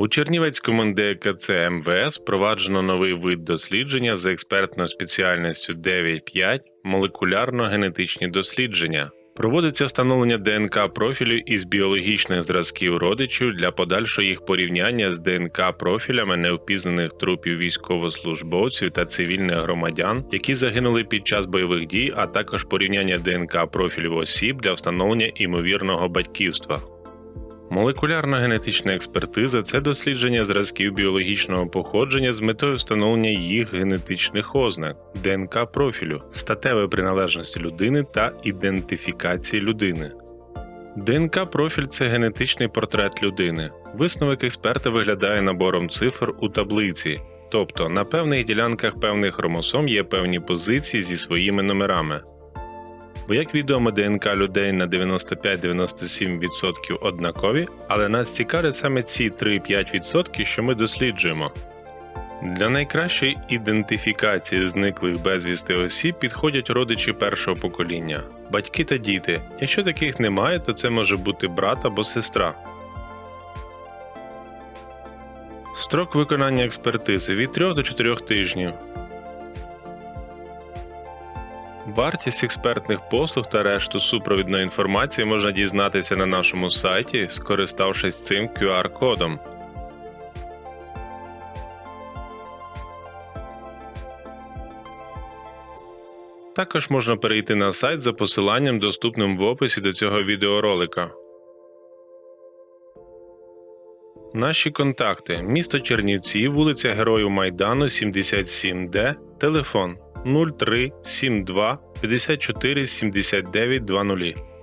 У Чернівецькому НДКЦ МВС впроваджено новий вид дослідження за експертною спеціальністю 9.5 молекулярно-генетичні дослідження. Проводиться встановлення ДНК профілю із біологічних зразків родичів для подальшого їх порівняння з ДНК профілями невпізнаних трупів військовослужбовців та цивільних громадян, які загинули під час бойових дій, а також порівняння ДНК профілів осіб для встановлення імовірного батьківства. Молекулярно-генетична експертиза це дослідження зразків біологічного походження з метою встановлення їх генетичних ознак, ДНК профілю, статевої приналежності людини та ідентифікації людини. ДНК профіль це генетичний портрет людини. Висновок експерта виглядає набором цифр у таблиці, тобто на певних ділянках певних хромосом є певні позиції зі своїми номерами. Бо як відомо, ДНК людей на 95-97% однакові, але нас цікавлять саме ці 3-5%, що ми досліджуємо. Для найкращої ідентифікації зниклих безвісти осіб підходять родичі першого покоління, батьки та діти. Якщо таких немає, то це може бути брат або сестра. Строк виконання експертизи від 3 до 4 тижнів. Вартість експертних послуг та решту супровідної інформації можна дізнатися на нашому сайті, скориставшись цим QR-кодом. Також можна перейти на сайт за посиланням, доступним в описі до цього відеоролика. Наші контакти: місто Чернівці, вулиця Героїв Майдану, 77Д, телефон 03 72 54 79 00.